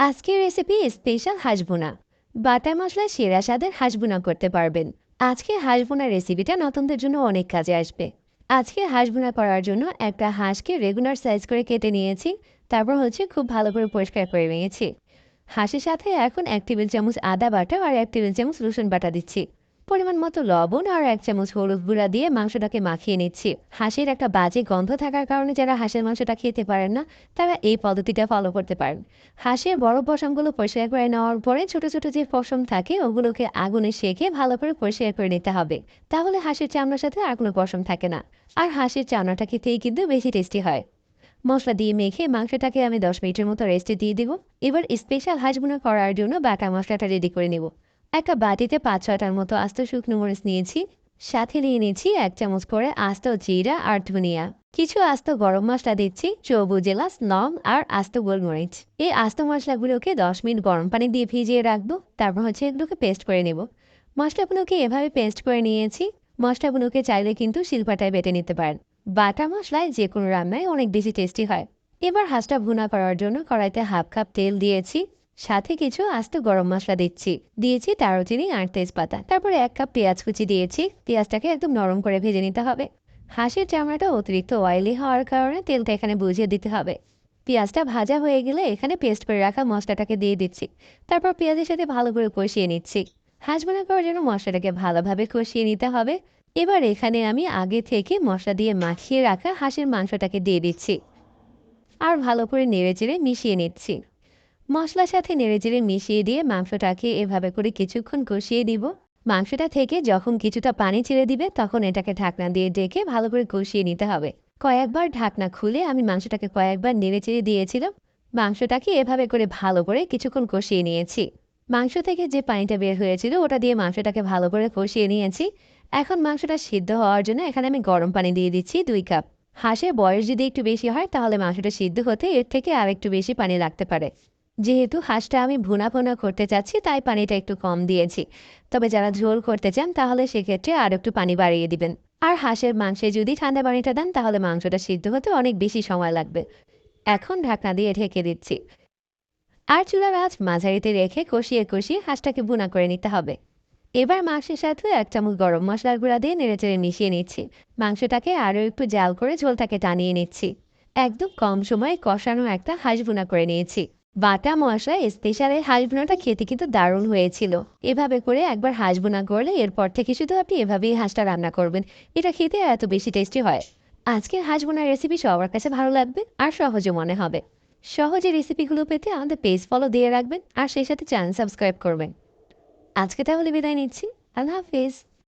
আজকের recipe special হাঁসবোনা। Butter মশলা সেরা স্বাদের হাঁসবোনা করতে পারবেন। আজকে হাঁসবোনা রেসিপিটা নতুনদের জন্য অনেক কাজে আসবে। আজকে হাঁসবোনা করার জন্য একটা হাঁসকে রেগুলার সাইজ করে কেটে নিয়েছি। তারপর হচ্ছে খুব ভালো করে পরিষ্কার করে নিয়েছি। হাঁসের সাথে এখন এক টেবিল চামচ আদা বাটা আর এক টেবিল চামচ রসুন বাটা দিচ্ছি। পরিমাণ মতো লবণ আর এক চামচ হলুদ গুঁড়া দিয়ে মাংসটাকে মাখিয়ে নিচ্ছি। হাঁসের একটা বাজে গন্ধ থাকার কারণে যারা হাঁসের মাংসটা খেতে পারেন না, তারা এই পদ্ধতিটা ফলো করতে পারেন। হাঁসের বড় পশমগুলো পরিষ্কার করে নেওয়ার পরে ছোট ছোট যে পশম থাকে, ওগুলোকে আগুনে সেকে ভালো করে পরিষ্কার করে নিতে হবে। তাহলে হাঁসের চামড়ার সাথে আর কোনো পশম থাকে না। আর হাঁসের চামড়াটা খেতেই কিন্তু বেশি টেস্টি হয়। মশলা দিয়ে মেখে মাংসটাকে আমি দশ মিনিটের মতো রেস্টে দিয়ে দিব। এবার স্পেশাল হাঁসগুলো করার জন্য বাটা মশলাটা রেডি করে নেব। একটা বাটিতে পাঁচ ছটার মতো আস্ত শুকনো মরিচ নিয়েছি, সাথে নিয়ে নিয়েছি এক চামচ করে আস্ত জিরা আর ধনিয়া। কিছু আস্ত গরম মশলা দিচ্ছি সবুজ এলাচ লং আর আস্ত গোলমরিচ। এই আস্ত মশলাগুলোকে দশ মিনিট গরম পানি দিয়ে ভিজিয়ে রাখব, তারপর হচ্ছে এগুলোকে পেস্ট করে নেব। মশলাগুলোকে এভাবে পেস্ট করে নিয়েছি, মশলাগুলোকে চাইলে কিন্তু শিলপাটায় বেটে নিতে পারেন। বাটা মশলায় যে কোনো রান্নায় অনেক বেশি টেস্টি হয়। এবার হাঁসটা ভুনা করার জন্য কড়াইতে হাফ কাপ তেল দিয়েছি সাথে কিছু আস্ত গরম মশলা দিচ্ছি। দিয়েছি দারুচিনি আর তেজপাতা। তারপরে এক কাপ পেঁয়াজ কুচি দিয়েছি। পেঁয়াজটাকে একদম নরম করে ভেজে নিতে হবে। হাঁসের চামড়াটা অতিরিক্ত অয়েলি হওয়ার কারণে তেলটা এখানে বুঝিয়ে দিতে হবে। পেঁয়াজটা ভাজা হয়ে গেলে এখানে পেস্ট করে রাখা মশলাটাকে দিয়ে দিচ্ছি। তারপর পেঁয়াজের সাথে ভালো করে কষিয়ে নিচ্ছি। হাঁস বোনা করার জন্য মশলাটাকে ভালোভাবে কষিয়ে নিতে হবে। এবার এখানে আমি আগে থেকে মশলা দিয়ে মাখিয়ে রাখা হাঁসের মাংসটাকে দিয়ে দিচ্ছি। আর ভালো করে নেড়ে চেড়ে মিশিয়ে নিচ্ছি। মশলার সাথে নেড়েচেড়ে মিশিয়ে দিয়ে মাংসটাকে এভাবে করে কিছুক্ষণ কষিয়ে দিব। মাংসটা থেকে যখন কিছুটা পানি ছেড়ে দিবে, তখন এটাকে ঢাকনা দিয়ে ডেকে ভালো করে কষিয়ে নিতে হবে। কয়েকবার ঢাকনা খুলে আমি মাংসটাকে কয়েকবার নেড়েচেড়ে দিয়েছিলাম। মাংসটাকে এভাবে করে ভালো করে কিছুক্ষণ কষিয়ে নিয়েছি। মাংস থেকে যে পানিটা বের হয়েছিল, ওটা দিয়ে মাংসটাকে ভালো করে কষিয়ে নিয়েছি। এখন মাংসটা সিদ্ধ হওয়ার জন্য এখানে আমি গরম পানি দিয়ে দিচ্ছি দুই কাপ। হাঁসের বয়স যদি একটু বেশি হয়, তাহলে মাংসটা সিদ্ধ হতে এর থেকে আর একটু বেশি পানি লাগতে পারে। যেহেতু হাঁসটা আমি ভুনা ভুনা করতে চাচ্ছি তাই পানিটা একটু কম দিয়েছি। তবে যারা ঝোল করতে চান, তাহলে সেক্ষেত্রে আর একটু পানি বাড়িয়ে দিবেন। আর হাঁসের মাংসে যদি ঠান্ডা পানিটা দেন, তাহলে মাংসটা সিদ্ধ হতে অনেক বেশি সময় লাগবে। এখন ঢাকনা দিয়ে ঢেকে দিচ্ছি। আর চুলার আঁচ মাঝারিতে রেখে কষিয়ে কষিয়ে হাঁসটাকে ভুনা করে নিতে হবে। এবার মাংসের সাথে এক চামচ গরম মশলার গুঁড়া দিয়ে নেড়েচেড়ে মিশিয়ে নিচ্ছি। মাংসটাকে আরও একটু জাল করে ঝোলটাকে টানিয়ে নিচ্ছি। একদম কম সময়ে কষানো একটা হাঁস ভুনা করে নিয়েছি। বাটা মশলা স্পেশাল এই হাঁস বোনাটা খেতে কিন্তু দারুণ হয়েছিল। এভাবে করে একবার হাঁস বোনা করলে এরপর থেকে শুধু আপনি এভাবেই হাঁসটা রান্না করবেন। এটা খেতে এত বেশি টেস্টি হয়। আজকের হাঁস বোনার রেসিপি সবার কাছে ভালো লাগবে আর সহজে মনে হবে। সহজে রেসিপিগুলো পেতে আমাদের পেজ ফলো দিয়ে রাখবেন আর সেই সাথে চ্যানেল সাবস্ক্রাইব করবেন। আজকে তাহলে বিদায় নিচ্ছি। আল্লাহ হাফিজ।